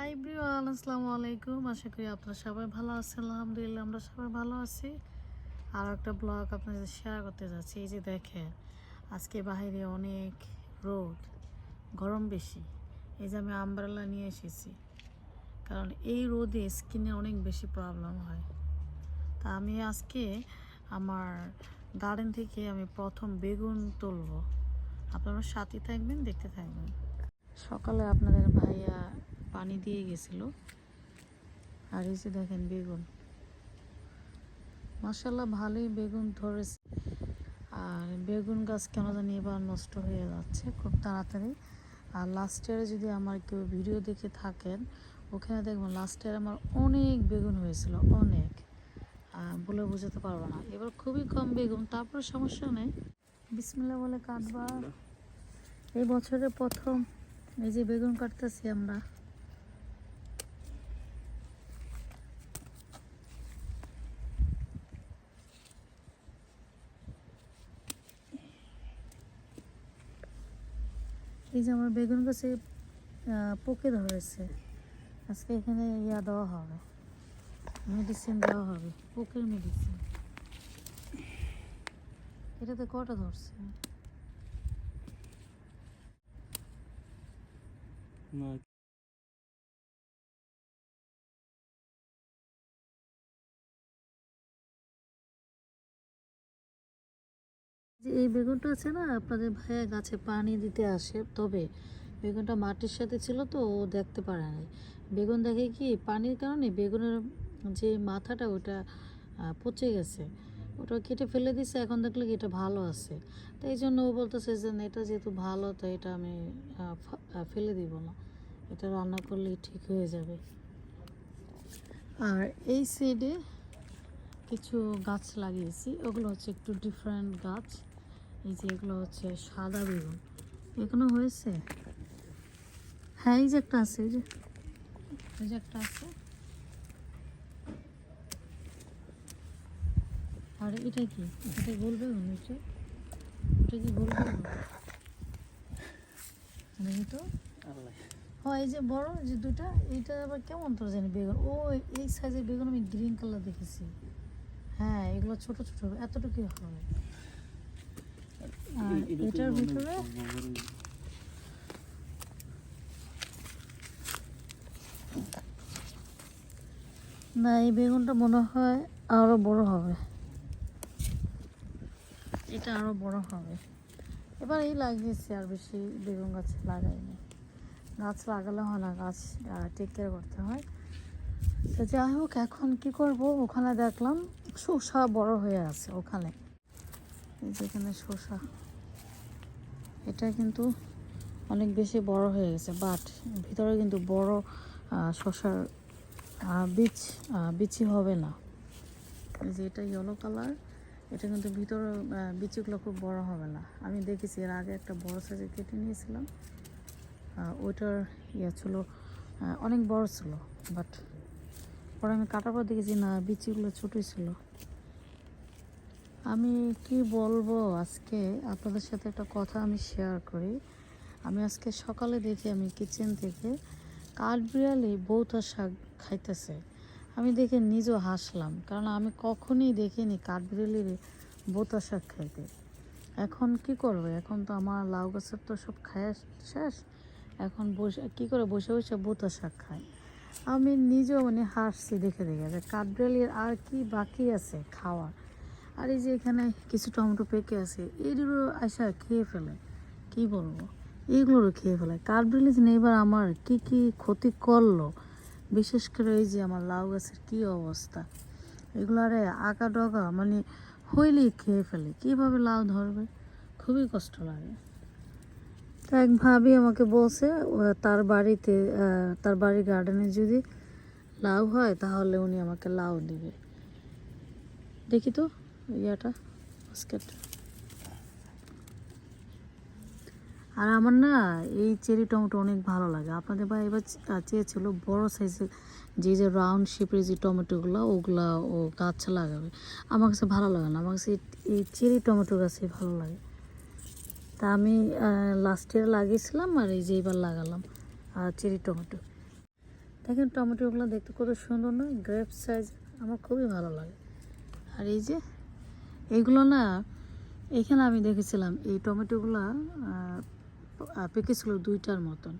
High ব্রিওয়ান আসসালামু আলাইকুম। আশা করি আপনারা সবাই ভালো আছেন। আলহামদুলিল্লাহ, আমরা সবাই ভালো আছি। আর একটা ব্লগ আপনাদের শেয়ার করতে যাচ্ছি। এই যে দেখেন, আজকে বাইরে অনেক রোদ, গরম বেশি। এই যে আমি আমব্রেলা নিয়ে এসেছি। কারণ এই রোদে স্কিনে অনেক বেশি প্রবলেম হয়। তা আমি আজকে আমার গার্ডেন থেকে আমি প্রথম বেগুন তুলবো। আপনারা সাথে থাকবেন, দেখতে থাকবেন। সকালে আপনাদের ভাইয়া পানি দিয়ে গেছিল। আর এই যে দেখেন বেগুন। মাসাল্লাহ ভালোই বেগুন ধরেছে। আর বেগুন গাছ কেন জানি এবার নষ্ট হয়ে যাচ্ছে খুব তাড়াতাড়ি। আর লাস্ট ইয়ারে যদি আমার কেউ ভিডিও দেখে থাকেন ওখানে দেখবেন লাস্ট ইয়ার আমার অনেক বেগুন হয়েছিল অনেক। বলে বোঝাতে পারব না। এবার খুবই কম বেগুন তারপরে সমস্যা নেই। বিসমিল্লা বলে কাটবা। এই বছরে প্রথম এই যে বেগুন কাটতেছি আমরা। এই যে আমার বেগুন গাছে পোকে ধরেছে। আজকে এখানে ইয়া দেওয়া হবে। মেডিসিন দেওয়া হবে, পোকের মেডিসিন এটাতে কটা ধরছে? না যে এই বেগুনটা আছে না, আপনাদের ভাইয়া গাছে পানি দিতে আসে, তবে বেগুনটা মাটির সাথে ছিল তো, ও দেখতে পারে নাই। বেগুন দেখে কি, পানির কারণে বেগুনের যে মাথাটা, ওটা পচে গেছে। ওটা কেটে ফেলে দিছে, এখন দেখলে কি এটা ভালো আছে। তো এই জন্য ও বলতেছে যে এটা যেহেতু ভালো, তো এটা আমি ফেলে দিব না। এটা রান্না করলেই ঠিক হয়ে যাবে। আর এই সাইডে কিছু গাছ লাগিয়েছি, ওগুলো হচ্ছে একটু ডিফারেন্ট গাছ। এই যে এগুলো হচ্ছে সাদা বেগুন। এগুলো হয়েছে? হ্যাঁ এই যে একটা আছে, এই যে। এই যে একটা আছে। আর এটা কি? এটা গোল বেগুন, এটা? এটা কি গোল বেগুন? দেখি তো? হয়, এই যে বড় যে দুটা এইটা আবার কেমন তোর জানি বেগুন? ও, এই সাইজের বেগুন আমি গ্রিন কালার দেখেছি। হ্যাঁ এগুলো ছোট ছোট, এতটুকুই হবে আর এটার ভিতরে না এই বেগুনটা মনে হয় আরও বড় হবে। এটা আরও বড় হবে। এবার এই লাগিয়েছি আর বেশি বেগুন গাছ লাগাইনি। গাছ লাগালে হয় না গাছ টেক কেয়ার করতে হয়। তো যাই হোক এখন কি করব? ওখানে দেখলাম শসা বড় হয়ে আছে ওখানে। এই যেখানে শসা। এটা কিন্তু অনেক বেশি বড় হয়ে গেছে বাট ভিতরে কিন্তু বড় শসার বীজ বিচি হবে না। এই যে এটা ইয়েলো কালার এটা কিন্তু ভিতরে বিচিগুলো খুব বড় হবে না। আমি দেখেছি এর আগে একটা বড় সাইজে কেটে নিয়েছিলাম। ওইটার ইয়ে ছিল অনেক বড় ছিল বাট পরে আমি কাটার পর দেখেছি না, বিচিগুলো ছোটোই ছিল। আমি কি বলব আজকে? আপনাদের সাথে একটা কথা আমি শেয়ার করি। আমি আজকে সকালে দেখি আমি কিচেন থেকে কাঠবিড়ালি বৌতা শাক খাইতেছে। আমি দেখে নিজেও হাসলাম, কারণ আমি কখনই দেখিনি কাঠবিড়ালির বৌতা শাক খাইতে। এখন কি করবে? এখন তো আমার লাউ গাছের তো সব খায় শেষ। এখন বসে, কি করে বসে বসে বোতা শাক খায়? আমি নিজেও মানে হাসছি দেখে দেখে যে কাঠবিড়ালির আর কি বাকি আছে খাওয়ার? আর এই যে এখানে কিছু টমেটো পেকে আছে এইগুলো আসা খেয়ে ফেলে, কি বলব? এইগুলোরও খেয়ে ফেলে। যে এবার আমার কি কি ক্ষতি করল, বিশেষ করে এই যে আমার লাউ গাছের কি অবস্থা? এগুলো আরে আঁকা ডগা মানে হইলেই খেয়ে ফেলে। কীভাবে লাউ ধরবে? খুবই কষ্ট লাগে। তো এক ভাবি আমাকে বলছে তার বাড়িতে তার বাড়ির গার্ডেনে যদি লাউ হয়, তাহলে উনি আমাকে লাউ দিবে। দেখি তো। ইয়াটা বাস্কেট আর আমার না এই চেরি টমেটো অনেক ভালো লাগে। আপনাদের ভাই এবার চেয়েছিল বড় সাইজের যে যে রাউন্ড শেপের যে টমেটোগুলো, ওগুলা ও গাছ লাগাবে। আমার কাছে ভালো লাগে না। আমার কাছে এই- চেরি টমেটো গাছে ভালো লাগে। তা আমি লাস্ট ইয়ার লাগিয়েছিলাম আর এই যে এবার লাগালাম আর চেরি টমেটো। দেখেন টমেটোগুলো দেখতে কত সুন্দর না গ্রেপ সাইজ আমার খুবই ভালো লাগে। আর এই যে এইগুলো না, এখানে আমি দেখেছিলাম, এই টমেটোগুলো পেকেছিল দুইটার মতন।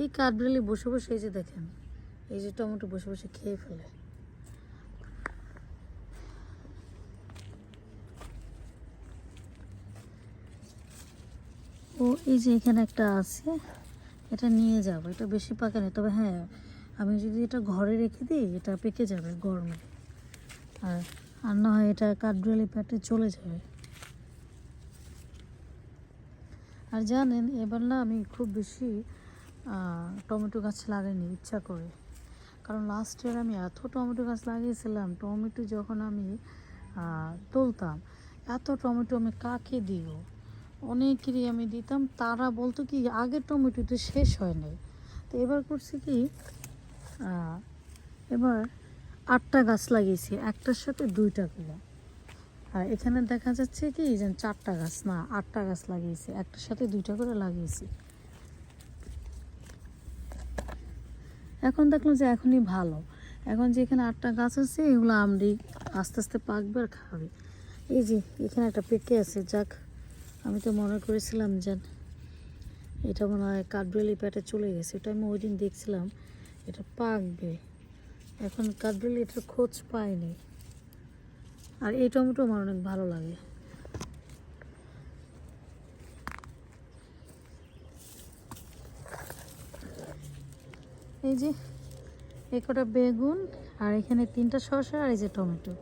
এই কাঠবেলি বসে বসে, এই যে দেখেন, এই যে টমেটো বসে বসে খেয়ে ফেলে। ও, এই যে এখানে একটা আছে, এটা নিয়ে যাব, এটা বেশি পাকে না তবে হ্যাঁ আমি যদি এটা ঘরে রেখে দিই, এটা পেকে যাবে গরমে। আর আর না হয় এটা কাঠবিড়ালি পেটে চলে যাবে। আর জানেন, এবার না আমি খুব বেশি টমেটো গাছ লাগাইনি, ইচ্ছা করে। কারণ লাস্ট ইয়ার আমি এত টমেটো গাছ লাগিয়েছিলাম, টমেটো যখন আমি তুলতাম, এত টমেটো আমি কাকে দিব? অনেকেরই আমি দিতাম, তারা বলতো কি, আগের টমেটো তো শেষ হয় নাই তো এবার করছি কি এবার আটটা গাছ লাগিয়েছি, একটার সাথে দুইটা করে আর এখানে দেখা যাচ্ছে কি যে চারটা গাছ, না, আটটা গাছ লাগিয়েছি, একটার সাথে দুইটা করে লাগিয়েছি। এখন দেখলাম যে এখনই ভালো। এখন যে এখানে আটটা গাছ আছে, এগুলো আমরি আস্তে আস্তে পাকবে আর খাবে। এই যে, এখানে একটা পেকে আছে, যাক, আমি তো মনে করেছিলাম যে এটা মনে হয় কাঠবেলি পেটে চলে গেছে, এটা আমি ওই দিন দেখছিলাম, এটা পাকবে। এখন কাঠবেলি এটার খোঁজ পাইনি। আর এই টমেটো আমার অনেক ভালো লাগে। এই যে, এই কটা বেগুন আর এখানে তিনটা শসা আর এই যে টমেটো।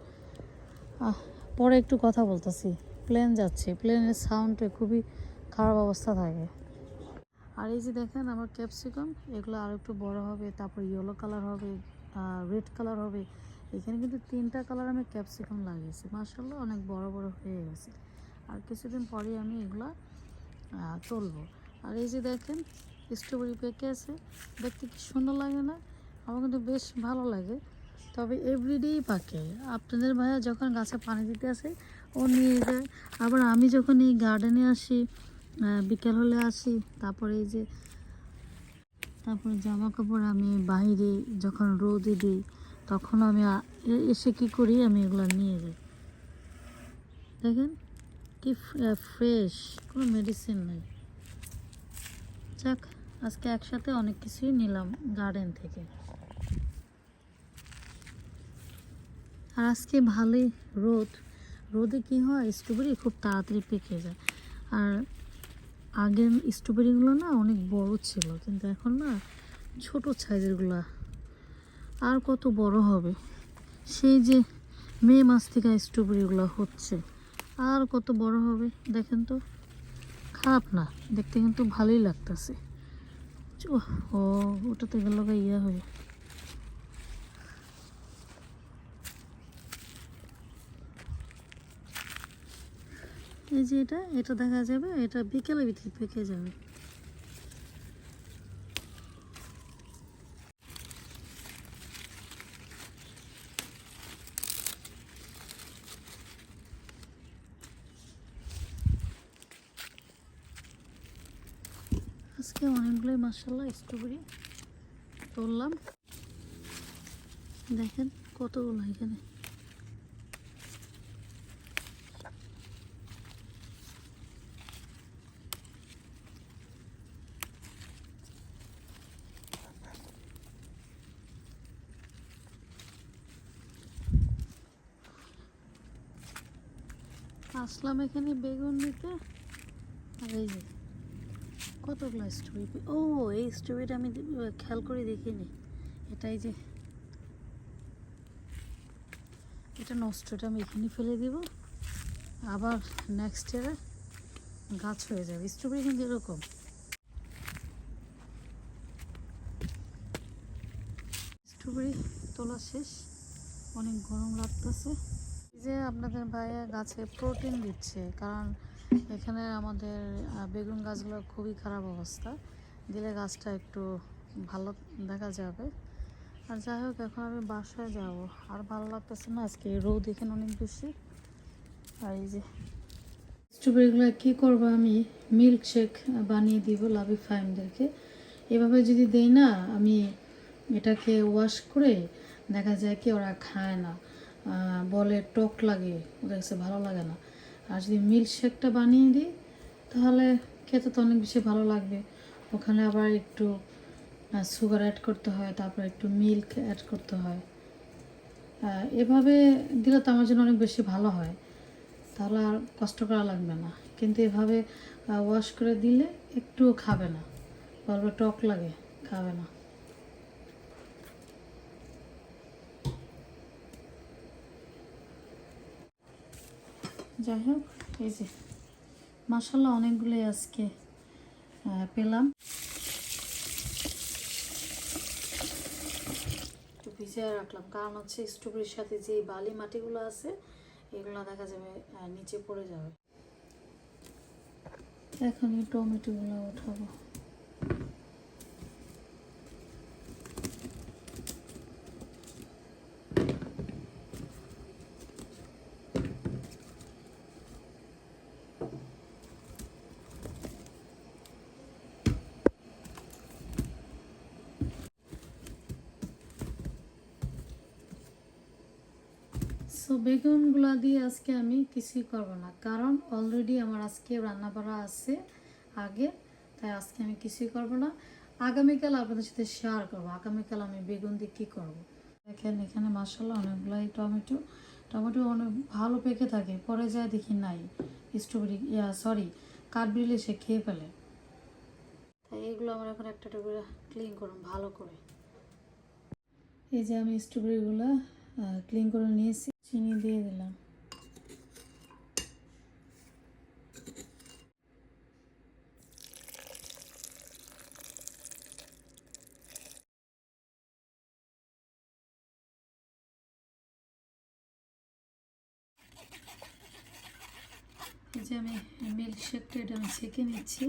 পরে একটু কথা বলতেছি। প্লেন যাচ্ছে। প্লেনের সাউন্ডে খুবই খারাপ অবস্থা থাকে। আর এই যে দেখেন আমার ক্যাপসিকাম, এগুলো আর একটু বড় হবে, তারপর ইয়েলো কালার হবে। রেড কালার হবে। এখানে কিন্তু তিনটা কালার আমি ক্যাপসিকাম লাগিয়েছি। মার্শাল্লাহ অনেক বড় বড় হয়ে গেছে। আর কিছুদিন পরেই আমি এগুলা তুলবো। আর এই যে দেখেন স্ট্রবেরি পেকে আছে। দেখতে কি সুন্দর লাগে না? আমার কিন্তু বেশ ভালো লাগে। তবে এভরিডেই পাকে। আপনাদের ভাইয়া যখন গাছে পানি দিতে আসে, ও নিয়ে যায়। আবার আমি যখন এই গার্ডেনে আসি বিকেল হলে আসি, তারপরে এই যে তারপরে জামা কাপড় আমি বাইরে যখন রোদে দিই, তখন আমি এসে কি করি, আমি এগুলো নিয়ে যাই। দেখেন কি ফ্রেশ কোনো মেডিসিন নাই। যাক, আজকে একসাথে অনেক কিছুই নিলাম গার্ডেন থেকে। আর আজকে ভালোই রোদ। রোদে কি হয় স্ট্রবেরি খুব তাড়াতাড়ি পেকে যায়। আর আগের স্ট্রবেরিগুলো না অনেক বড় ছিল, কিন্তু এখন না ছোট সাইজেরগুলা আর কত বড় হবে? সেই যে মে মাস থেকে স্ট্রবেরিগুলো হচ্ছে, আর কত বড় হবে দেখেন তো? খারাপ না, দেখতে কিন্তু ভালোই লাগতেছে। ও, ওটাতে গেল ইয়া হয়ে। এই যে এটা এটা দেখা যাবে, এটা বিকেলে বিকেলে পেকে যাবে। আজকে অনেকগুলোই মাসাল্লাহ স্ট্রবেরি তুললাম। দেখেন কতগুলো এখানে। আসলাম এখানে বেগুন নিতে। আর এই যে, কতগুলো স্ট্রবেরি ও, এই স্ট্রবেরিটা আমি খেয়াল করে দেখিনি। এটাই যে, এটা নষ্ট এটা আমি এখানে ফেলে দিব। আবার নেক্সট ইয়ারে গাছ হয়ে যাবে। স্ট্রবেরি কিন্তু এরকম। স্ট্রবেরি তোলা শেষ। অনেক গরম লাগতেছে। যে আপনাদের ভাইয়া গাছে প্রোটিন দিচ্ছে, কারণ এখানে আমাদের বেগুন গাছগুলো খুবই খারাপ অবস্থা। দিলে গাছটা একটু ভালো দেখা যাবে। আর যাই হোক, এখন আমি বাসায় যাব। আর ভালো লাগতেছে না, আজকে রোদ এখানে অনেক বেশি। আর এই যে স্ট্রবেরিগুলো কী করব আমি? মিল্ক শেক বানিয়ে দিব লাভি ফাইমদেরকে। এভাবে যদি দেই না, আমি এটাকে ওয়াশ করে দেখা যায় কি ওরা খায় না। বলে টক লাগে, ওদের কাছে ভালো লাগে না। আর যদি মিল্ক শেকটা বানিয়ে দিই, তাহলে খেতে তো অনেক বেশি ভালো লাগবে। ওখানে আবার একটু সুগার অ্যাড করতে হয়, তারপর একটু মিল্ক অ্যাড করতে হয়। এভাবে দিলে তো আমার জন্য অনেক বেশি ভালো হয়। তাহলে আর কষ্ট করা লাগবে না। কিন্তু এভাবে ওয়াশ করে দিলে একটুও খাবে না। বলবে টক লাগে, খাবে না। যাই হোক, এই যে মাসাল্লাহ অনেকগুলোই আজকে পেলাম। একটু ভিজিয়ে রাখলাম, কারণ হচ্ছে স্ট্রবেরির সাথে যে বালি মাটিগুলো আছে, এগুলো দেখা যাবে নিচে পড়ে যাবে। এখন এই টমেটোগুলো উঠাবো। সো বেগুনগুলো দিয়ে আজকে আমি কিছুই করব না। কারণ অলরেডি আমার আজকে রান্না করা আছে আগে, তাই আজকে আমি কিছুই করব না। আগামীকাল আপনাদের সাথে শেয়ার করব, আগামীকাল আমি বেগুন দিয়ে কী করব। দেখেন এখানে মাসাল্লাহ অনেকগুলাই টমেটো টমেটো অনেক ভালো পেকে থাকে, পরে যায় দেখি নাই। স্ট্রবেরি ইয়া সরি কাঠবিড়িল এসে খেয়ে ফেলে। তাই এগুলো আমার এখন একটা একটা করে ক্লিন করুন ভালো করে। এই যে আমি স্ট্রবেরিগুলো ক্লিন করে নিয়েছি। চিনি দিয়ে দিলাম। যে আমি মিল্ক শেকটা এটা আমি ছেঁকে নিচ্ছি।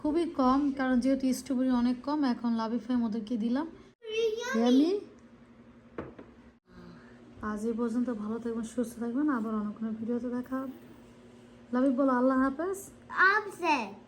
খুবই কম, কারণ যেহেতু স্ট্রবেরি অনেক কম, এখন লাভিফাই ওদেরকে দিলাম। আজ এই পর্যন্ত ভালো থাকবেন, সুস্থ থাকবেন। আবার অন্য কোনো ভিডিওতে দেখা হবে। লাভিফ বলো, আল্লাহ হাফেজ। Upset.